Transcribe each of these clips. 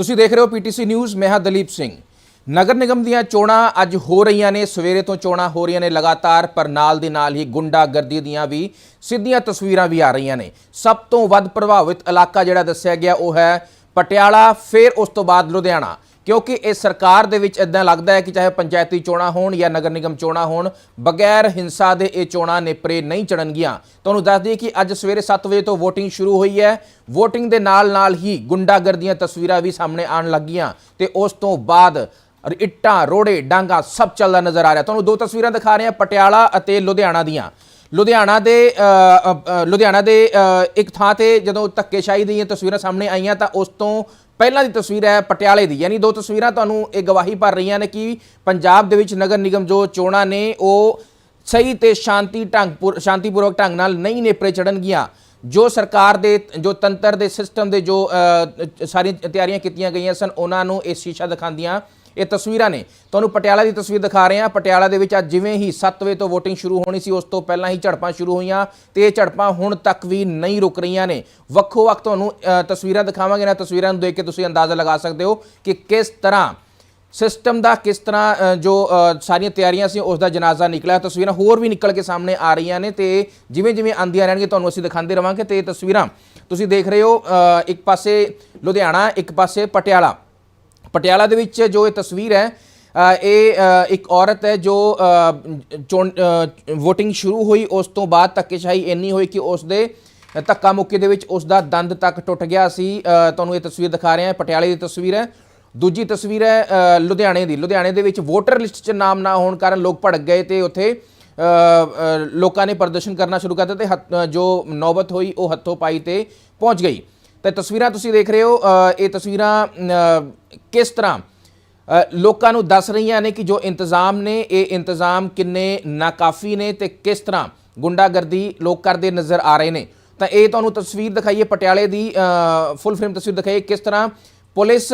ਤੁਸੀਂ ਦੇਖ ਰਹੇ ਹੋ ਪੀਟੀਸੀ ਨਿਊਜ਼, ਮੈਂ ਹਾਂ ਦਲੀਪ ਸਿੰਘ। ਨਗਰ ਨਿਗਮ ਦੀਆਂ ਚੋਣਾਂ ਅੱਜ ਹੋ ਰਹੀਆਂ ਨੇ, ਸਵੇਰੇ ਤੋਂ ਚੋਣਾਂ ਹੋ ਰਹੀਆਂ ਨੇ ਲਗਾਤਾਰ, ਪਰ ਨਾਲ ਦੇ ਨਾਲ ਹੀ ਗੁੰਡਾਗਰਦੀ ਦੀਆਂ ਵੀ ਸਿੱਧੀਆਂ ਤਸਵੀਰਾਂ ਵੀ ਆ ਰਹੀਆਂ ਨੇ। ਸਭ ਤੋਂ ਵੱਧ ਪ੍ਰਭਾਵਿਤ ਇਲਾਕਾ ਜਿਹੜਾ ਦੱਸਿਆ ਗਿਆ ਉਹ ਹੈ ਪਟਿਆਲਾ, ਫਿਰ ਉਸ ਤੋਂ ਬਾਅਦ ਲੁਧਿਆਣਾ। ਕਿਉਂਕਿ ਇਹ ਸਰਕਾਰ ਦੇ ਵਿੱਚ ਇਦਾਂ ਲੱਗਦਾ ਹੈ ਕਿ ਚਾਹੇ ਪੰਚਾਇਤੀ ਚੋਣਾਂ ਹੋਣ ਜਾਂ ਨਗਰ ਨਿਗਮ ਚੋਣਾਂ ਹੋਣ, ਬਗੈਰ ਹਿੰਸਾ ਦੇ ਇਹ ਚੋਣਾਂ ਨੇਪਰੇ ਨਹੀਂ ਚੜਨਗੀਆਂ ਤੁਹਾਨੂੰ ਦੱਸ ਦਈਏ ਕਿ ਅੱਜ ਸਵੇਰੇ 7 ਵਜੇ ਤੋਂ VOTING ਸ਼ੁਰੂ ਹੋਈ ਹੈ। VOTING ਦੇ ਨਾਲ ਨਾਲ ਹੀ ਗੁੰਡਾਗਰਦੀਆਂ ਤਸਵੀਰਾਂ ਵੀ ਸਾਹਮਣੇ ਆਉਣ ਲੱਗੀਆਂ ਤੇ ਉਸ ਤੋਂ ਬਾਅਦ ਇੱਟਾਂ, ਰੋੜੇ, ਡਾਂਗਾ ਸਭ ਚੱਲਦਾ ਨਜ਼ਰ ਆ ਰਿਹਾ। ਤੁਹਾਨੂੰ ਦੋ ਤਸਵੀਰਾਂ ਦਿਖਾ ਰਹੇ ਹਾਂ, ਪਟਿਆਲਾ ਅਤੇ ਲੁਧਿਆਣਾ ਦੀਆਂ। ਲੁਧਿਆਣਾ ਦੇ ਅ, ਲੁਧਿਆਣਾ ਦੇ ਇੱਕ ਥਾਂ ਤੇ ਜਦੋਂ ਧੱਕੇਸ਼ਾਹੀ ਦੀਆਂ ਤਸਵੀਰਾਂ ਸਾਹਮਣੇ ਆਈਆਂ ਤਾਂ ਉਸ ਤੋਂ ਪਹਿਲਾਂ ਦੀ ਤਸਵੀਰ ਹੈ ਪਟਿਆਲੇ ਦੀ। ਯਾਨੀ ਦੋ ਤਸਵੀਰਾਂ ਤੁਹਾਨੂੰ ਇਹ ਗਵਾਹੀ ਭਰ ਰਹੀਆਂ ਨੇ ਕਿ ਪੰਜਾਬ ਦੇ ਵਿੱਚ ਨਗਰ ਨਿਗਮ ਜੋ ਚੋਣਾਂ ਨੇ ਉਹ ਸਹੀ ਤੇ ਸ਼ਾਂਤੀ ਢੰਗ ਪੁਰ- ਸ਼ਾਂਤੀਪੂਰਵਕ ਢੰਗ ਨਾਲ ਨਹੀਂ ਨੇਪਰੇ ਚੜਨਗੀਆਂ ਜੋ ਸਰਕਾਰ ਦੇ ਜੋ ਤੰਤਰ ਦੇ ਸਿਸਟਮ ਦੇ ਜੋ ਅ, ਸਾਰੀਆਂ ਤਿਆਰੀਆਂ ਕੀਤੀਆਂ ਗਈਆਂ ਸਨ ਉਹਨਾਂ ਨੂੰ ਇਹ ਸ਼ੀਸ਼ਾ ਦਿਖਾਉਂਦੀਆਂ ਇਹ ਤਸਵੀਰਾਂ ਨੇ। ਤੁਹਾਨੂੰ ਪਟਿਆਲਾ ਦੀ ਤਸਵੀਰ ਦਿਖਾ ਰਹੇ ਹਾਂ। ਪਟਿਆਲਾ ਦੇ ਵਿੱਚ ਅੱਜ ਜਿਵੇਂ ਹੀ 7 ਵਜੇ ਤੋਂ VOTING ਸ਼ੁਰੂ ਹੋਣੀ ਸੀ, ਉਸ ਤੋਂ ਪਹਿਲਾਂ ਹੀ ਝੜਪਾਂ ਸ਼ੁਰੂ ਹੋਈਆਂ ਤੇ ਇਹ ਝੜਪਾਂ ਹੁਣ ਤੱਕ ਵੀ ਨਹੀਂ ਰੁਕ ਰਹੀਆਂ ਨੇ। ਵੱਖੋ ਵੱਖ ਤੁਹਾਨੂੰ ਤਸਵੀਰਾਂ ਦਿਖਾਵਾਂਗੇ। ਨਾ ਤਸਵੀਰਾਂ ਨੂੰ ਦੇਖ ਕੇ ਤੁਸੀਂ ਅੰਦਾਜ਼ਾ ਲਗਾ ਸਕਦੇ ਹੋ ਕਿ ਕਿਸ ਤਰ੍ਹਾਂ ਸਿਸਟਮ ਦਾ ਕਿਸ ਤਰ੍ਹਾਂ ਜੋ ਸਾਰੀਆਂ ਤਿਆਰੀਆਂ ਸੀ, ਉਸ ਦਾ ਜਨਾਜ਼ਾ ਨਿਕਲਿਆ। ਤਸਵੀਰਾਂ ਹੋਰ ਵੀ ਨਿਕਲ ਕੇ ਸਾਹਮਣੇ ਆ ਰਹੀਆਂ ਨੇ ਤੇ ਜਿਵੇਂ ਜਿਵੇਂ ਆਂਦੀਆਂ ਰਹਿਣਗੀਆਂ, ਤੁਹਾਨੂੰ ਅਸੀਂ ਦਿਖਾਉਂਦੇ ਰਵਾਂਗੇ। ਤੇ ਇਹ ਤਸਵੀਰਾਂ ਤੁਸੀਂ ਦੇਖ ਰਹੇ ਹੋ ਇੱਕ ਪਾਸੇ ਲੁਧਿਆਣਾ, ਇੱਕ ਪਾਸੇ ਪਟਿਆਲਾ। ਪਟਿਆਲਾ ਦੇ ਵਿੱਚ ਜੋ ਇਹ ਤਸਵੀਰ ਹੈ ਇਹ ਇੱਕ ਔਰਤ ਹੈ ਜੋ ਚੋਣ VOTING ਸ਼ੁਰੂ ਹੋਈ, ਉਸ ਤੋਂ ਬਾਅਦ ਧੱਕੇਸ਼ਾਹੀ ਇੰਨੀ ਹੋਈ ਕਿ ਉਸ ਦੇ ਧੱਕਾ ਮੁੱਕੀ ਦੇ ਵਿੱਚ ਉਸ ਦਾ ਦੰਦ ਤੱਕ ਟੁੱਟ ਗਿਆ ਸੀ। ਤੁਹਾਨੂੰ ਇਹ ਤਸਵੀਰ ਦਿਖਾ ਰਹੇ ਹਾਂ। ਪਟਿਆਲੇ ਦੀ ਤਸਵੀਰ ਹੈ। ਦੂਜੀ ਤਸਵੀਰ ਹੈ ਲੁਧਿਆਣੇ ਦੀ। ਲੁਧਿਆਣੇ ਦੇ ਵਿੱਚ ਵੋਟਰ ਲਿਸਟ 'ਚ ਨਾਮ ਨਾ ਹੋਣ ਕਾਰਨ ਲੋਕ ਭੜਕ ਗਏ ਤੇ ਉੱਥੇ ਲੋਕਾਂ ਨੇ ਪ੍ਰਦਰਸ਼ਨ ਕਰਨਾ ਸ਼ੁਰੂ ਕਰ ਦਿੱਤਾ ਤੇ ਜੋ ਨੌਬਤ ਹੋਈ, ਉਹ ਹੱਥੋਂ ਪਾਈ ਤੇ ਪਹੁੰਚ ਗਈ। ਤੇ ਤਸਵੀਰਾਂ ਤੁਸੀਂ ਦੇਖ ਰਹੇ ਹੋ ਇਹ ਤਸਵੀਰਾਂ ਕਿਸ ਤਰ੍ਹਾਂ? ਲੋਕਾਂ ਨੂੰ ਦੱਸ ਰਹੀਆਂ ਨੇ ਕਿ ਜੋ ਇੰਤਜ਼ਾਮ ਨੇ, ਇਹ ਇੰਤਜ਼ਾਮ ਕਿੰਨੇ ਨਾਕਾਫੀ ਨੇ ਤੇ ਕਿਸ ਤਰ੍ਹਾਂ ਗੁੰਡਾਗਰਦੀ ਲੋਕ ਕਰਦੇ ਨਜ਼ਰ ਆ ਰਹੇ ਨੇ। ਤਾਂ ਇਹ ਤੁਹਾਨੂੰ ਤਸਵੀਰ ਦਿਖਾਈਏ, ਪਟਿਆਲੇ ਦੀ ਫੁੱਲ ਫਰੇਮ ਤਸਵੀਰ ਦਿਖਾਈਏ ਕਿਸ ਤਰ੍ਹਾਂ ਪੁਲਿਸ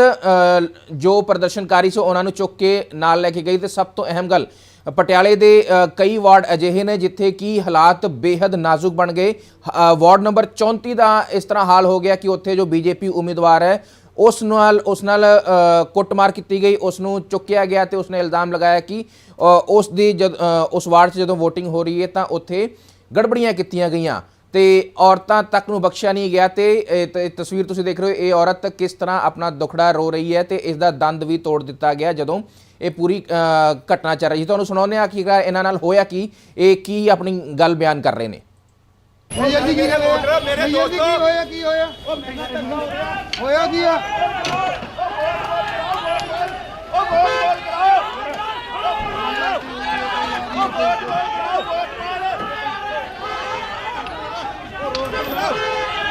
ਜੋ ਪ੍ਰਦਰਸ਼ਨਕਾਰੀ ਸੀ ਉਹਨਾਂ ਨੂੰ ਚੁੱਕ ਕੇ ਨਾਲ ਲੈ ਕੇ ਗਈ ਤੇ ਸਭ ਤੋਂ ਅਹਿਮ ਗੱਲ, ਪਟਿਆਲੇ ਦੇ ਕਈ ਵਾਰਡ ਅਜਿਹੇ ਨੇ ਜਿੱਥੇ ਕਿ ਹਾਲਾਤ ਬੇहद ਨਾਜ਼ੁਕ ਬਣ ਗਏ। ਵਾਰਡ ਨੰਬਰ 34 ਦਾ ਇਸ ਤਰ੍ਹਾਂ ਹਾਲ ਹੋ ਗਿਆ ਕਿ ਉੱਥੇ ਜੋ ਬੀਜੇਪੀ ਉਮੀਦਵਾਰ ਹੈ ਉਸ ਨਾਲ ਉਸ ਨਾਲ ਕੁੱਟਮਾਰ ਕੀਤੀ ਗਈ ਉਸ ਨੂੰ ਚੁੱਕਿਆ ਗਿਆ ਤੇ ਉਸਨੇ ਇਲਜ਼ਾਮ ਲਗਾਇਆ ਕਿ ਉਸ ਦੀ ਜਦ ਉਸ ਵਾਰਡ 'ਚ ਜਦੋਂ VOTING ਹੋ ਰਹੀ ਹੈ ਤਾਂ ਉੱਥੇ ਗੜਬੜੀਆਂ ਕੀਤੀਆਂ ਗਈਆਂ। ਤੇ ਔਰਤਾਂ ਤੱਕ ਨੂੰ ਬਖਸ਼ਿਆ ਨਹੀਂ ਗਿਆ ਤੇ ਤਸਵੀਰ ਤੁਸੀਂ ਦੇਖ ਰਹੇ ਹੋ ਇਹ ਔਰਤ ਕਿਸ ਤਰ੍ਹਾਂ ਆਪਣਾ ਦੁਖੜਾ ਰੋ ਰਹੀ ਹੈ ਤੇ ਇਸ ਦਾ ਦੰਦ ਵੀ ਤੋੜ ਦਿੱਤਾ ਗਿਆ ਜਦੋਂ ਇਹ ਪੂਰੀ ਅ, ਘਟਨਾ ਚੱਲ ਰਹੀ ਤੁਹਾਨੂੰ ਸੁਣਾਉਂਦੇ ਆ ਕਿ ਇਹਨਾਂ ਨਾਲ ਹੋਇਆ ਕੀ ਇਹ ਕੀ ਆਪਣੀ ਗੱਲ ਬਿਆਨ ਕਰ ਰਹੇ ਨੇ। ਮੇਰੇ ਦੋਸਤੋ ਕੀ ਹੋਇਆ? ਕੀ ਹੋਇਆ? ਹੋਇਆ ਕੀ ਆ ਇੱਕ ਮਿੰਟ ਜੀ ਆਰਾਮ ਨਾਲ ਆਰਾਮ ਨਾਲ ਪੰਜਾਬ ਪੁਲਿਸ ਹਾਏ ਹਾਏ ਇੰਨੇ ਛੋਟੇ ਲੋ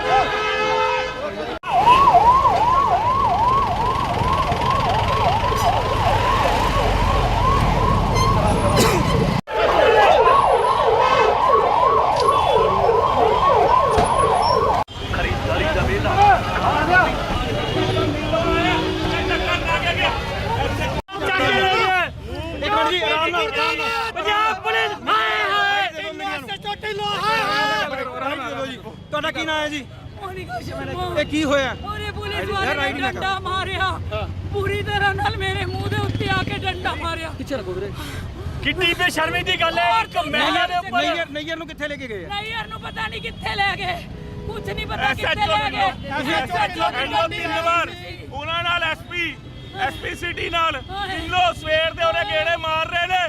ਹਾਏ ਹਾਏ ਤੁਹਾਡਾ ਕੀ ਨਾਮ ਹੈ ਜੀ? ਇਹ ਕੀ ਹੋਇਆ? ਉਹਨੇ ਪੁਲਿਸ ਵਾਲੇ ਨੇ ਡੰਡਾ ਮਾਰਿਆ। ਪੂਰੀ ਤਰ੍ਹਾਂ ਨਾਲ ਮੇਰੇ ਮੂੰਹ ਦੇ ਉੱਤੇ ਆ ਕੇ ਡੰਡਾ ਮਾਰਿਆ। ਕਿੰਨੀ ਬੇਸ਼ਰਮੀ ਦੀ ਗੱਲ ਹੈ। ਇੱਕ ਮਹਿਲਾ ਦੇ ਉੱਪਰ ਨਈਅਰ ਨਈਅਰ ਨੂੰ ਕਿੱਥੇ ਲੈ ਕੇ ਗਏ ਯਾਰ ਨੂੰ ਪਤਾ ਨਹੀਂ ਕਿੱਥੇ ਲੈ ਗਏ। ਕੁਝ ਨਹੀਂ ਪਤਾ ਕਿੱਥੇ ਲੈ ਗਏ। ਦੀ ਗਲਤੀ ਤਿੰਨ ਵਾਰ ਉਹਨਾਂ ਨਾਲ ਐਸਪੀ ਐਸਪੀ ਸਿਟੀ ਨਾਲ। ਢਿੱਲੋ ਸਵੇਰ ਦੇ ਉਹਨੇ ਗੇੜੇ ਮਾਰ ਰਹੇ ਨੇ।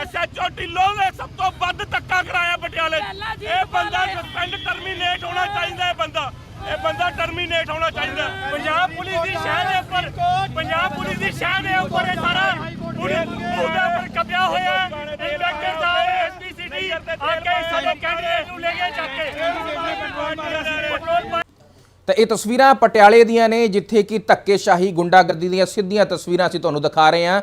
ਐਸਐਚਓ ਢਿੱਲੋ ਨੇ ਸਭ ਤੋਂ ਵੱਧ ਧੱਕਾ ਕਰਾਇਆ ਪਟਿਆਲੇ 'ਚ। ਪਹਿਲਾਂ ਜੀ ਇਹ ਬੰਦਾ ਵਾਲੇ। ਸਸਪੈਂਡ ਟਰਮੀਨੇਟ ਹੋਣਾ ਚਾਹੀਦਾ ਇਹ ਬੰਦਾ। ਇਹ ਬੰਦਾ ਟਰਮੀਨੇਟ ਹੋਣਾ ਚਾਹੀਦਾ। ਪੰਜਾਬ ਪੁਲਿਸ ਦੀ ਸ਼ਹਿ ਦੇ ਉੱਪਰ ਪੰਜਾਬ ਪੁਲਿਸ ਦੀ ਸ਼ਹਿ ਦੇ ਉੱਪਰ ਇਹ ਸਾਰਾ ਪੁਲਿਸ ਉਹਦੇ ਉੱਪਰ ਕਬਜ਼ਾ ਹੋਇਆ ਹੈ। ਸਿਟੀ ਸਾਡੇ ਕੈਂਡੀਡੇਟ ਨੂੰ ਲੈ ਕੇ ਜਾ ਕੇ। ਤਾਂ ਇਹ ਤਸਵੀਰਾਂ ਪਟਿਆਲੇ ਦੀਆਂ ਨੇ, ਜਿੱਥੇ ਕਿ ਧੱਕੇਸ਼ਾਹੀ, ਗੁੰਡਾਗਰਦੀ ਦੀਆਂ ਸਿੱਧੀਆਂ ਤਸਵੀਰਾਂ ਅਸੀਂ ਤੁਹਾਨੂੰ ਦਿਖਾ ਰਹੇ ਹਾਂ।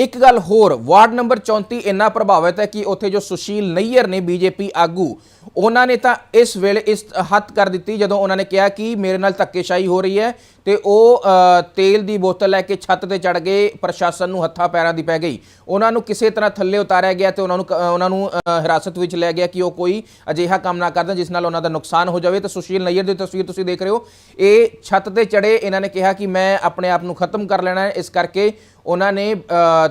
ਇੱਕ ਗੱਲ ਹੋਰ, ਵਾਰਡ ਨੰਬਰ 34 ਇੰਨਾ ਪ੍ਰਭਾਵਿਤ ਹੈ ਕਿ ਉੱਥੇ ਜੋ ਸੁਸ਼ੀਲ ਨਈਅਰ ਨੇ ਬੀਜੇਪੀ ਆਗੂ, ਉਹਨਾਂ ਨੇ ਤਾਂ ਇਸ ਵੇਲੇ ਇਸ ਹੱਥ ਕਰ ਦਿੱਤੀ ਜਦੋਂ ਉਹਨਾਂ ਨੇ ਕਿਹਾ ਕਿ ਮੇਰੇ ਨਾਲ ਧੱਕੇਸ਼ਾਹੀ ਹੋ ਰਹੀ ਹੈ ਤੇ ਉਹ ਤੇਲ ਦੀ ਬੋਤਲ ਲੈ ਕੇ ਛੱਤ ਤੇ ਚੜ ਗਏ, ਪ੍ਰਸ਼ਾਸਨ ਨੂੰ ਹੱਥਾਂ ਪੈਰਾਂ ਦੀ ਪੈ ਗਈ। ਉਹਨਾਂ ਨੂੰ ਕਿਸੇ ਤਰ੍ਹਾਂ ਥੱਲੇ ਉਤਾਰਿਆ ਗਿਆ ਤੇ ਉਹਨਾਂ ਨੂੰ ਕ- ਉਹਨਾਂ ਨੂੰ ਹਿਰਾਸਤ ਵਿੱਚ ਲਿਆ ਗਿਆ ਕਿ ਉਹ ਕੋਈ ਅਜਿਹਾ ਕੰਮ ਨਾ ਕਰਦਾ ਜਿਸ ਨਾਲ ਉਹਨਾਂ ਦਾ ਨੁਕਸਾਨ ਹੋ ਜਾਵੇ। ਤੇ ਸੁਸ਼ੀਲ ਨਈਅਰ ਦੀ ਤਸਵੀਰ ਤੁਸੀਂ ਦੇਖ ਰਹੇ ਹੋ, ਇਹ ਛੱਤ ਤੇ ਚੜੇ ਇਹਨਾਂ ਨੇ ਕਿਹਾ ਕਿ ਮੈਂ ਆਪਣੇ ਆਪ ਨੂੰ ਖਤਮ ਕਰ ਲੈਣਾ ਹੈ। ਇਸ ਕਰਕੇ ਉਹਨਾਂ ਨੇ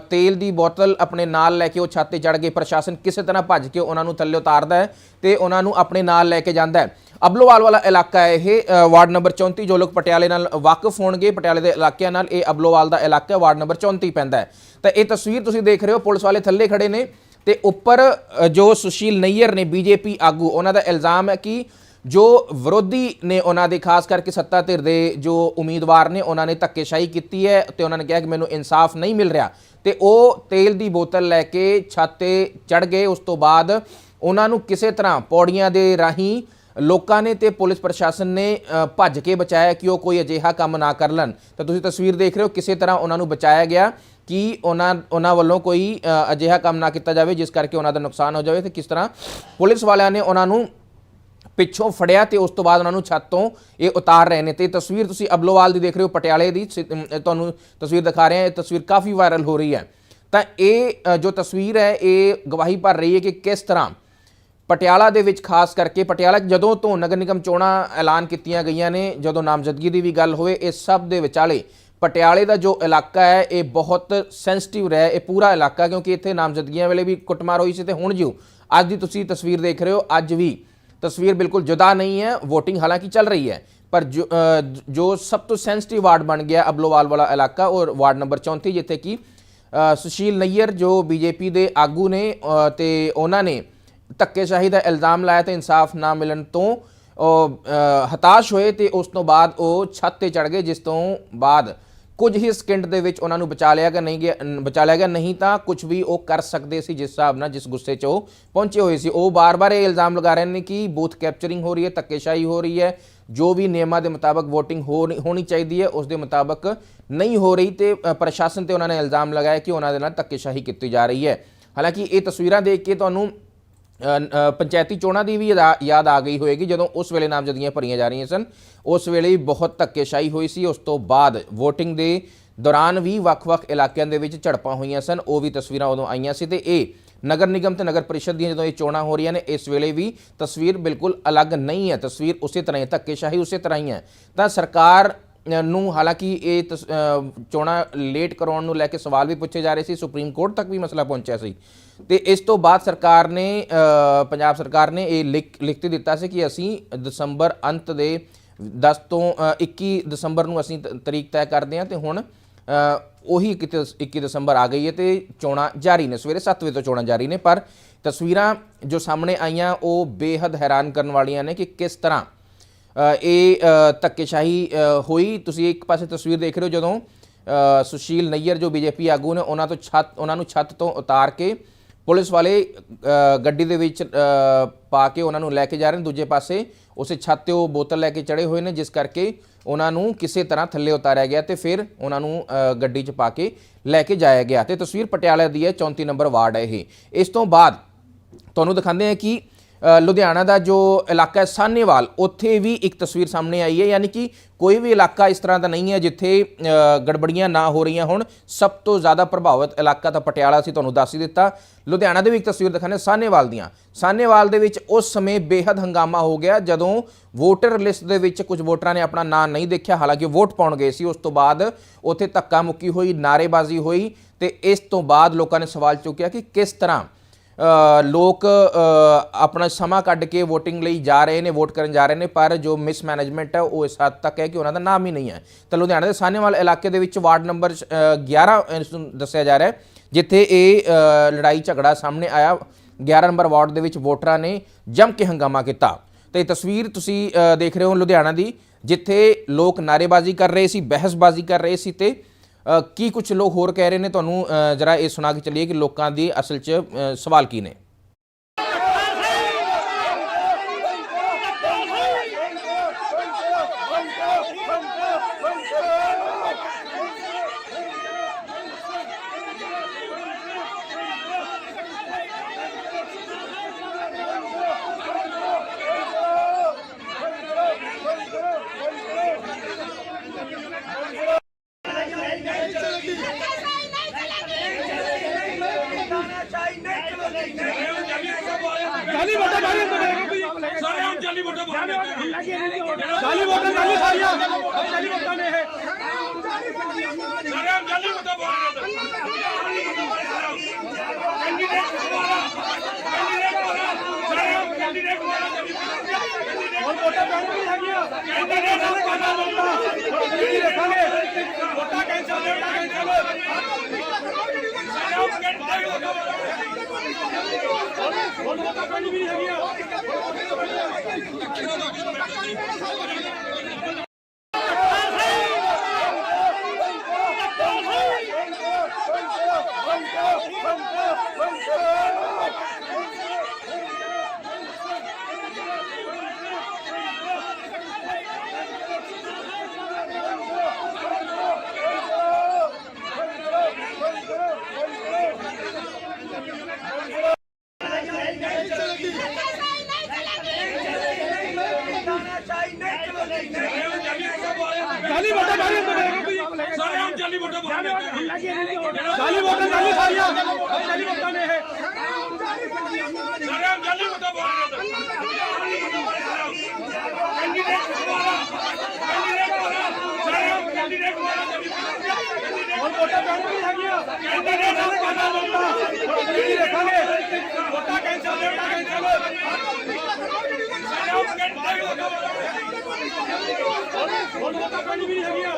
ਤੇਲ ਦੀ ਬੋਤਲ ਆਪਣੇ ਨਾਲ ਲੈ ਕੇ ਉਹ ਛੱਤ ਤੇ ਚੜ ਗਏ। ਪ੍ਰਸ਼ਾਸਨ ਕਿਸੇ ਤਰ੍ਹਾਂ ਭੱਜ ਕੇ ਉਹਨਾਂ ਨੂੰ ਥੱਲੇ ਉਤਾਰਦਾ ਹੈ ਤੇ ਉਹਨਾਂ ਨੂੰ ਆਪਣੇ ਨਾਲ ਲੈ ਕੇ ਜਾਂਦਾ ਹੈ। ਅਬਲੋਵਾਲ ਵਾਲਾ ਇਲਾਕਾ ਹੈ ਇਹ ਵਾਰਡ ਨੰਬਰ 34 ਜੋ ਲੋਕ ਪਟਿਆਲੇ ਨਾਲ ਵਾਕਿਫ ਹੋਣਗੇ। ਪਟਿਆਲੇ ਦੇ ਇਲਾਕਿਆਂ ਨਾਲ ਇਹ ਅਬਲੋਵਾਲ ਦਾ ਇਲਾਕਾ ਵਾਰਡ ਨੰਬਰ 34 ਪੈਂਦਾ ਹੈ। ਤਾਂ ਇਹ ਤਸਵੀਰ ਤੁਸੀਂ ਦੇਖ ਰਹੇ ਹੋ, ਪੁਲਿਸ ਵਾਲੇ ਥੱਲੇ ਖੜੇ ਨੇ ਤੇ ਉੱਪਰ ਜੋ ਸੁਸ਼ੀਲ ਨਈਅਰ ਨੇ, ਬੀਜੇਪੀ ਆਗੂ, ਉਹਨਾਂ ਦਾ ਇਲਜ਼ਾਮ ਹੈ ਕਿ ਜੋ ਵਿਰੋਧੀ ਨੇ ਉਹਨਾਂ ਦੇ, ਖਾਸ ਕਰਕੇ ਸੱਤਾ ਧਿਰ ਦੇ ਜੋ ਉਮੀਦਵਾਰ ਨੇ, ਉਹਨਾਂ ਨੇ ਧੱਕੇਸ਼ਾਹੀ ਕੀਤੀ ਹੈ ਤੇ ਉਹਨਾਂ ਨੇ ਕਿਹਾ ਕਿ ਮੈਨੂੰ ਇਨਸਾਫ ਨਹੀਂ ਮਿਲ ਰਿਹਾ। ਤੇ ਉਹ ਤੇਲ ਦੀ ਬੋਤਲ ਲੈ ਕੇ ਛੱਤ ਤੇ ਚੜ ਗਏ। ਉਸ ਤੋਂ ਬਾਅਦ ਉਹਨਾਂ ਨੂੰ ਕਿਸੇ ਤਰ੍ਹਾਂ ਪੌੜੀਆਂ ਦੇ ਰਾਹੀਂ ਲੋਕਾਂ ਨੇ ਤੇ ਪੁਲਿਸ ਪ੍ਰਸ਼ਾਸਨ ਨੇ ਭੱਜ ਕੇ ਬਚਾਇਆ ਕਿ ਉਹ ਕੋਈ ਅਜਿਹਾ ਕੰਮ ਨਾ ਕਰ ਲੈਣ। ਤਾਂ ਤੁਸੀਂ ਤਸਵੀਰ ਦੇਖ ਰਹੇ ਹੋ, ਕਿਸੇ ਤਰ੍ਹਾਂ ਉਹਨਾਂ ਨੂੰ ਬਚਾਇਆ ਗਿਆ ਕਿ ਉਹਨਾਂ ਉਹਨਾਂ ਵੱਲੋਂ ਕੋਈ ਅਜਿਹਾ ਕੰਮ ਨਾ ਕੀਤਾ ਜਾਵੇ, ਜਿਸ ਕਰਕੇ ਉਹਨਾਂ ਦਾ ਨੁਕਸਾਨ ਹੋ ਜਾਵੇ ਤੇ ਕਿਸ ਤਰ੍ਹਾਂ ਪੁਲਿਸ ਵਾਲਿਆਂ ਨੇ ਉਹਨਾਂ ਨੂੰ ਪਿੱਛੋਂ ਫੜਿਆ ਤੇ ਉਸ ਤੋਂ ਬਾਅਦ ਉਹਨਾਂ ਨੂੰ ਛੱਤ ਤੋਂ ਇਹ ਉਤਾਰ ਰਹੇ ਨੇ। ਤੇ ਤਸਵੀਰ ਤੁਸੀਂ ਅਬਲੋਵਾਲ ਦੀ ਦੇਖ ਰਹੇ ਹੋ, ਪਟਿਆਲੇ ਦੀ। ਸਿ- ਤੁਹਾਨੂੰ ਤਸਵੀਰ ਦਿਖਾ ਰਹੇ ਹਾਂ। ਇਹ ਤਸਵੀਰ ਕਾਫੀ ਵਾਇਰਲ ਹੋ ਰਹੀ ਹੈ। ਤਾਂ ਇਹ ਜੋ ਤਸਵੀਰ ਹੈ, ਇਹ ਗਵਾਹੀ ਭਰ ਰਹੀ ਹੈ ਕਿ ਕਿਸ ਤਰ੍ਹਾਂ ਪਟਿਆਲਾ ਦੇ ਵਿੱਚ ਖਾਸ ਕਰਕੇ ਪਟਿਆਲਾ ਜਦੋਂ ਤੋਂ ਨਗਰ ਨਿਗਮ ਚੋਣਾਂ ਐਲਾਨ ਕੀਤੀਆਂ ਗਈਆਂ ਨੇ, ਜਦੋਂ ਨਾਮਜ਼ਦਗੀ ਦੀ ਵੀ ਗੱਲ ਹੋਵੇ, ਇਹ ਸਭ ਦੇ ਵਿਚਾਲੇ ਪਟਿਆਲੇ ਦਾ ਜੋ ਇਲਾਕਾ ਹੈ, ਇਹ ਬਹੁਤ ਸੈਂਸਿਟਿਵ ਰਿਹਾ ਇਹ ਪੂਰਾ ਇਲਾਕਾ, ਕਿਉਂਕਿ ਇੱਥੇ ਨਾਮਜ਼ਦਗੀਆਂ ਵੇਲੇ ਵੀ ਕੁੱਟਮਾਰ ਹੋਈ ਸੀ ਤੇ ਹੁਣ ਜਿਉ ਅੱਜ ਦੀ ਤੁਸੀਂ ਤਸਵੀਰ ਦੇਖ ਰਹੇ ਹੋ, ਅੱਜ ਵੀ ਤਸਵੀਰ ਬਿਲਕੁਲ ਜੁਦਾ ਨਹੀਂ ਹੈ VOTING ਹਾਲਾਂਕਿ ਚੱਲ ਰਹੀ ਹੈ ਪਰ ਜੋ ਜੋ ਸਭ ਤੋਂ ਸੈਂਸਿਟਿਵ ਵਾਰਡ ਬਣ ਗਿਆ ਅਬਲੋਵਾਲ ਵਾਲਾ ਇਲਾਕਾ ਔਰ ਵਾਰਡ ਨੰਬਰ 34 ਜਿੱਥੇ ਕਿ ਸੁਸ਼ੀਲ ਨਈਅਰ ਜੋ ਬੀਜੇਪੀ ਦੇ ਆਗੂ ਨੇ ਅ, ਤੇ ਉਹਨਾਂ ਨੇ ਧੱਕੇਸ਼ਾਹੀ ਦਾ ਇਲਜ਼ਾਮ ਲਾਇਆ ਤੇ ਇਨਸਾਫ ਨਾ ਮਿਲਣ ਤੋਂ ਹਤਾਸ਼ ਹੋਏ ਤੇ ਉਸ ਤੋਂ ਬਾਅਦ ਉਹ ਛੱਤ ਤੇ ਚੜ ਗਏ ਜਿਸ ਤੋਂ ਬਾਅਦ ਕੁਝ ਹੀ ਸਕਿੰਟ ਦੇ ਵਿੱਚ ਉਹਨਾਂ ਨੂੰ ਬਚਾ ਲਿਆ ਗਿਆ, ਨਹੀਂ ਗਿਆ ਬਚਾ ਲਿਆ ਗਿਆ। ਨਹੀਂ ਤਾਂ ਕੁਝ ਵੀ ਉਹ ਕਰ ਸਕਦੇ ਸੀ ਜਿਸ ਹਿਸਾਬ ਨਾਲ, ਜਿਸ ਗੁੱਸੇ 'ਚ ਉਹ ਪਹੁੰਚੇ ਹੋਏ ਸੀ। ਉਹ ਬਾਰ-ਬਾਰ ਇਹ ਇਲਜ਼ਾਮ ਲਗਾ ਰਹੇ ਨੇ ਕਿ ਬੂਥ ਕੈਪਚਰਿੰਗ ਹੋ ਰਹੀ ਹੈ, ਧੱਕੇਸ਼ਾਹੀ ਹੋ ਰਹੀ ਹੈ। ਜੋ ਵੀ ਨਿਯਮਾਂ ਦੇ ਮੁਤਾਬਕ VOTING ਹੋਣੀ ਚਾਹੀਦੀ ਹੈ, ਉਸ ਦੇ ਮੁਤਾਬਕ ਨਹੀਂ ਹੋ ਰਹੀ ਤੇ ਪ੍ਰਸ਼ਾਸਨ ਤੇ ਉਹਨਾਂ ਨੇ ਇਲਜ਼ਾਮ ਲਗਾਇਆ ਕਿ ਉਹਨਾਂ ਦੇ ਨਾਲ ਧੱਕੇਸ਼ਾਹੀ ਕੀਤੀ ਜਾ ਰਹੀ ਹੈ। ਹਾਲਾਂਕਿ ਇਹ ਤਸਵੀਰਾਂ ਦੇਖ ਕੇ ਤੁਹਾਨੂੰ ਪੰਚਾਇਤੀ ਚੋਣਾਂ ਦੀ ਵੀ ਯਾਦ- ਯਾਦ ਆ ਗਈ ਹੋਏਗੀ, ਜਦੋਂ ਉਸ ਵੇਲੇ ਨਾਮਜ਼ਦਗੀਆਂ ਭਰੀਆਂ ਜਾ ਰਹੀਆਂ ਸਨ। ਉਸ ਵੇਲੇ ਬਹੁਤ ਧੱਕੇਸ਼ਾਹੀ ਹੋਈ ਸੀ। ਉਸ ਤੋਂ ਬਾਅਦ VOTING ਦੇ ਦੌਰਾਨ ਵੀ ਵੱਖ-ਵੱਖ ਇਲਾਕਿਆਂ ਦੇ ਵਿੱਚ ਝੜਪਾਂ ਹੋਈਆਂ ਸਨ। ਉਹ ਵੀ ਤਸਵੀਰਾਂ ਉਦੋਂ ਆਈਆਂ ਸੀ ਤੇ ਇਹ ਨਗਰ ਨਿਗਮ ਤੇ ਨਗਰ ਪਰਿਸ਼ਦ ਦੀਆਂ ਜਦੋਂ ਇਹ ਚੋਣਾਂ ਹੋ ਰਹੀਆਂ ਨੇ, ਇਸ ਵੇਲੇ ਵੀ ਤਸਵੀਰ ਬਿਲਕੁਲ ਅਲੱਗ ਨਹੀਂ ਹੈ। ਤਸਵੀਰ ਉਸੇ ਤਰ੍ਹਾਂ ਹੀ ਧੱਕੇਸ਼ਾਹੀ ਉਸੇ ਤਰ੍ਹਾਂ ਹੀ ਹੈ। ਤਾਂ ਸਰਕਾਰ ਨੂੰ ਹਾਲਾਂਕਿ ਇਹ ਤਸ- ਚੋਣਾਂ ਲੇਟ ਕਰਾਉਣ ਨੂੰ ਲੈ ਕੇ ਸਵਾਲ ਵੀ ਪੁੱਛੇ ਜਾ ਰਹੇ ਸੀ। ਸੁਪਰੀਮ ਕੋਰਟ ਤੱਕ ਵੀ ਮਸਲਾ ਪਹੁੰਚਿਆ ਸੀ। ਤੇ ਇਸ ਤੋਂ ਬਾਅਦ ਸਰਕਾਰ ਨੇ ਪੰਜਾਬ ਸਰਕਾਰ ਨੇ ਇਹ ਲਿਖ ਲਿਖਤੀ ਦਿੱਤਾ ਸੀ ਕਿ ਅਸੀਂ ਦਸੰਬਰ ਅੰਤ ਦੇ 10 ਤੋਂ ਅ, 21 ਦਸੰਬਰ ਨੂੰ ਅਸੀਂ ਤ- ਤਰੀਕ ਤੈਅ ਕਰਦੇ ਹਾਂ ਤੇ ਹੁਣ ਉਹੀ 21 ਦਸ- 21 ਦਸੰਬਰ ਆ ਗਈ ਹੈ ਤੇ ਚੋਣਾਂ ਜਾਰੀ ਨੇ। ਸਵੇਰੇ 7 ਵਜੇ ਤੋਂ ਚੋਣਾਂ ਜਾਰੀ ਨੇ ਪਰ ਤਸਵੀਰਾਂ ਜੋ ਸਾਹਮਣੇ ਆਈਆਂ ਉਹ ਬੇਹੱਦ ਹੈਰਾਨ ਕਰਨ ਵਾਲੀਆਂ ਨੇ ਕਿ ਕਿਸ ਤਰ੍ਹਾਂ ਇਹ ਧੱਕੇਸ਼ਾਹੀ ਹੋਈ। ਤੁਸੀਂ ਇੱਕ ਪਾਸੇ ਤਸਵੀਰ ਦੇਖ ਰਹੇ ਹੋ ਜਦੋਂ ਸੁਸ਼ੀਲ ਨਈਅਰ ਜੋ ਬੀਜੇਪੀ ਆਗੂ ਨੇ ਉਹਨਾਂ ਤੋਂ ਛੱਤ ਉਹਨਾਂ ਨੂੰ ਛੱਤ ਤੋਂ ਉਤਾਰ ਕੇ ਪੁਲਿਸ ਵਾਲੇ ਗੱਡੀ ਦੇ ਵਿੱਚ ਪਾ ਕੇ ਉਹਨਾਂ ਨੂੰ ਲੈ ਕੇ ਜਾ ਰਹੇ ਨੇ। ਦੂਜੇ ਪਾਸੇ ਉਸੇ ਛੱਤ ਤੇ ਉਹ ਬੋਤਲ ਲੈ ਕੇ ਚੜੇ ਹੋਏ ਨੇ, ਜਿਸ ਕਰਕੇ ਉਹਨਾਂ ਨੂੰ ਕਿਸੇ ਤਰ੍ਹਾਂ ਥੱਲੇ ਉਤਾਰਿਆ ਗਿਆ ਤੇ ਫਿਰ ਉਹਨਾਂ ਨੂੰ ਗੱਡੀ 'ਚ ਪਾ ਕੇ ਲੈ ਕੇ ਜਾਇਆ ਗਿਆ। ਤੇ ਤਸਵੀਰ ਪਟਿਆਲਾ ਦੀ ਹੈ 34 ਨੰਬਰ ਵਾਰਡ ਹੈ ਇਹ। ਇਸ ਤੋਂ ਬਾਅਦ ਤੁਹਾਨੂੰ ਦਿਖਾਉਂਦੇ ਹਾਂ ਕਿ ਲੁਧਿਆਣਾ ਦਾ ਜੋ ਇਲਾਕਾ ਹੈ ਸਾਨੇਵਾਲ ਉੱਥੇ ਵੀ ਇੱਕ ਤਸਵੀਰ ਸਾਹਮਣੇ ਆਈ ਹੈ, ਯਾਨੀ ਕਿ ਕੋਈ ਵੀ ਇਲਾਕਾ ਇਸ ਤਰ੍ਹਾਂ ਦਾ ਨਹੀਂ ਹੈ ਜਿੱਥੇ ਗੜਬੜੀਆਂ ਨਾ ਹੋ ਰਹੀਆਂ ਹੋਣ। ਸਭ ਤੋਂ ਜ਼ਿਆਦਾ ਪ੍ਰਭਾਵਿਤ ਇਲਾਕਾ ਤਾਂ ਪਟਿਆਲਾ ਸੀ, ਤੁਹਾਨੂੰ ਦੱਸ ਹੀ ਦਿੱਤਾ। ਲੁਧਿਆਣਾ ਦੇ ਵੀ ਇੱਕ ਤਸਵੀਰ ਦਿਖਾਣੇ ਸਾਨੇਵਾਲ ਦੀਆਂ। ਸਾਨੇਵਾਲ ਦੇ ਵਿੱਚ ਉਸ ਸਮੇਂ ਬੇਹੱਦ ਹੰਗਾਮਾ ਹੋ ਗਿਆ, ਜਦੋਂ ਵੋਟਰ ਲਿਸਟ ਦੇ ਵਿੱਚ ਕੁਝ ਵੋਟਰਾਂ ਨੇ ਆਪਣਾ ਨਾਂ ਨਹੀਂ ਦੇਖਿਆ, ਹਾਲਾਂਕਿ ਵੋਟ ਪਾਉਣ ਗਏ ਸੀ, ਉਸ ਤੋਂ ਬਾਅਦ ਉੱਥੇ ਧੱਕਾ ਮੁੱਕੀ ਹੋਈ ਨਾਰੇਬਾਜ਼ੀ ਹੋਈ ਤੇ ਇਸ ਤੋਂ ਬਾਅਦ ਲੋਕਾਂ ਨੇ ਸਵਾਲ ਚੁੱਕਿਆ ਕਿ ਕਿਸ ਤਰ੍ਹਾਂ ਲੋਕ ਆਪਣਾ ਸਮਾਂ ਕੱਢ ਕੇ VOTING ਲਈ ਜਾ ਰਹੇ ਨੇ ਵੋਟ ਕਰਨ ਜਾ ਰਹੇ ਨੇ ਪਰ ਜੋ ਮਿਸਮੈਨੇਜਮੈਂਟ ਹੈ ਉਹ ਇਸ ਹੱਦ ਤੱਕ ਹੈ ਕਿ ਉਹਨਾਂ ਦਾ ਨਾਮ ਹੀ ਨਹੀਂ ਹੈ। ਤਾਂ ਲੁਧਿਆਣਾ ਦੇ ਸਾਹਨੇਵਾਲ ਇਲਾਕੇ ਦੇ ਵਿੱਚ ਵਾਰਡ ਨੰਬਰ ਅ, 11 ਇਸ ਨੂੰ ਦੱਸਿਆ ਜਾ ਰਿਹਾ ਹੈ ਜਿੱਥੇ ਇਹ ਲੜਾਈ ਝਗੜਾ ਸਾਹਮਣੇ ਆਇਆ। 11 ਨੰਬਰ ਵਾਰਡ ਦੇ ਵਿੱਚ ਵੋਟਰਾਂ ਨੇ ਜੰਮ ਕੇ ਹੰਗਾਮਾ ਕੀਤਾ। ਤੇ ਇਹ ਤਸਵੀਰ ਤੁਸੀਂ ਦੇਖ ਰਹੇ ਹੋ ਲੁਧਿਆਣਾ ਦੀ ਜਿੱਥੇ ਲੋਕ ਨਾਰੇਬਾਜ਼ੀ ਕਰ ਰਹੇ ਸੀ ਬਹਿਸਬਾਜ਼ੀ ਕਰ ਰਹੇ ਸੀ ਤੇ ਕੀ ਕੁਝ ਲੋਕ ਹੋਰ ਕਹਿ ਰਹੇ ਨੇ? ਤੁਹਾਨੂੰ ਜਰਾ ਇਹ ਸੁਣਾ ਕੇ ਚੱਲੀਏ ਕਿ ਲੋਕਾਂ ਦੀ ਅਸਲ 'ਚ ਸਵਾਲ ਕੀ ਨੇ? ਜਾਲੀ ਵੋਟਾਂ ਜਾਲੀ ਸਾਰੇ ਆਮ ਜਾਲੀ ਵੋਟਾਂ ਪਾਉਂਦੇ ਜਾਲੀ ਵੋਟਾਂ ਜਾਲੀ ਸਾਰੀਆਂ ਜਾਲੀ ਵੋਟਾਂ ਨੇ ਇਹ ਸਾਰੇ ਆਮ ਜਾਲੀ ਵੋਟਾਂ ਪਾਉਂਦੇ ਕੈਂਡੀਡੇਟ ਦੁਆਰਾ ਕੈਂਡੀਡੇਟ ਦੁਆਰਾ ਸਾਰੇ ਆਮ ਕੈਂਡੀਡੇਟ ਦੁਆਰਾ ਹੁਣ ਵੋਟਾਂ ਪੈਣਗੀਆਂ ਹੈਗੀਆਂ ਕੈਂਡੀਡੇਟ ਨੂੰ ਪਤਾ ਹੁਣ ਕੀ ਦੇਖਾਂਗੇ ਵੋਟਾਂ ਕੈਂਸਲ ਵੋਟਾਂ ਕੈਂਸਲ ਸਾਰੇ ਆਮ ਕੈਂਡੀਡੇਟ ਹੁਣ ਵੋਟਾਂ ਪੈਣਗੀਆਂ ਹੈਗੀਆਂ ਜਾਲੀ ਵੋਟਾਂ ਜਾਲੀ ਸਾਰੇ ਆਮ ਜਾਲੀ ਵੋਟਾਂ ਪਾਉਂਦੇ ਜਾਲੀ ਵੋਟਾਂ ਜਾਲੀ ਸਾਰੀਆਂ ਜਾਲੀ ਵੋਟਾਂ ਨੇ ਇਹ ਸਾਰੇ ਆਮ ਜਾਲੀ ਵੋਟਾਂ ਪਾਉਂਦੇ ਕੈਂਡੀਡੇਟ ਦੁਆਰਾ ਕੈਂਡੀਡੇਟ ਦੁਆਰਾ ਸਾਰੇ ਆਮ ਕੈਂਡੀਡੇਟ ਦੁਆਰਾ ਹੁਣ ਵੋਟਾਂ ਪੈਣਗੀਆਂ ਹੈਗੀਆਂ ਕੈਂਡੀਡੇਟ ਨੂੰ ਪਤਾ ਹੁਣ ਕੀ ਦੇਖਾਂਗੇ ਵੋਟਾਂ ਕੈਂਸਲ ਵੋਟਾਂ ਕੈਂਸਲ ਸਾਰੇ ਆਮ ਕੈਂਡੀਡੇਟ ਹੁਣ ਵੋਟਾਂ ਪੈਣਗੀਆਂ ਹੈਗੀਆਂ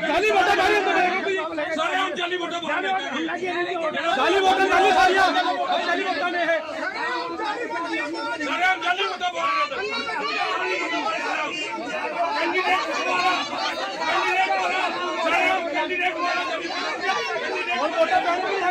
ਜਾਲੀ ਵੋਟਾਂ ਜਾਲੀ ਸਾਰੇ ਆਮ ਜਾਲੀ ਵੋਟਾਂ ਪਾਉਂਦੇ ਜਾਲੀ ਵੋਟਾਂ ਜਾਲੀ ਸਾਰੀਆਂ ਜਾਲੀ ਵੋਟਾਂ ਨੇ ਇਹ ਸਾਰੇ ਆਮ ਜਾਲੀ ਵੋਟਾਂ ਪਾਉਂਦੇ ਕੈਂਡੀਡੇਟ ਦੁਆਰਾ ਕੈਂਡੀਡੇਟ ਦੁਆਰਾ ਸਾਰੇ ਆਮ ਕੈਂਡੀਡੇਟ ਦੁਆਰਾ ਹੁਣ ਵੋਟਾਂ ਪੈਣਗੀਆਂ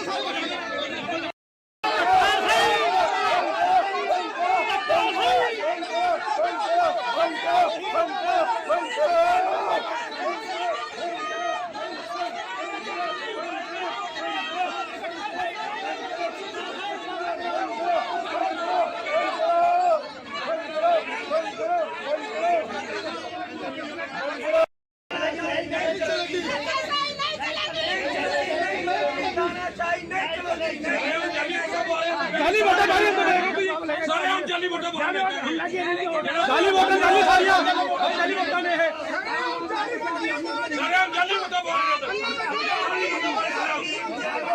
ਦੇਖਾਂਗੇ ਵੋਟਾਂ ਕੈਂਸਲ ਵੋਟਾਂ ਕੈਂਸਲ ਸਾਰੇ ਹੈਗੀਆਂ ਜਾਲੀ ਵੋਟਾਂ ਜਾਲੀ ਸਾਰੇ ਆਮ ਜਾਲੀ ਵੋਟਾਂ ਜਾਲੀ ਜਾਲੀ ਸਾਰੀਆਂ। ਜਾਲੀ ਵੋਟਾਂ ਨੇ ਇਹ। ਸਾਰੇ ਆਮ ਜਾਲੀ ਵੋਟਾਂ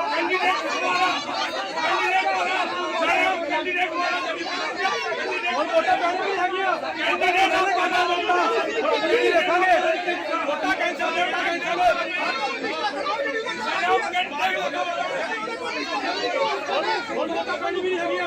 ਕੈਂਡੀਡੇਟ ਕੈਂਡੀਡੇਟ ਸਾਰੇ ਕੈਂਡੀਡੇਟ ਹੈਗੀਆਂ। ਕੈਂਡੀਡੇਟ ਹੁਣ ਕੀ ਦੇਖਾਂਗੇ ਵੋਟਾਂ ਕੈਂਸਲ ਵੋਟਾਂ ਕੈਂਸਲ ਸਾਰੇ ਆਮ ਕੈਂਡੀਡੇਟ ਹੁਣ ਵੋਟਾਂ ਪੈਣਗੀਆਂ ਹੈਗੀਆਂ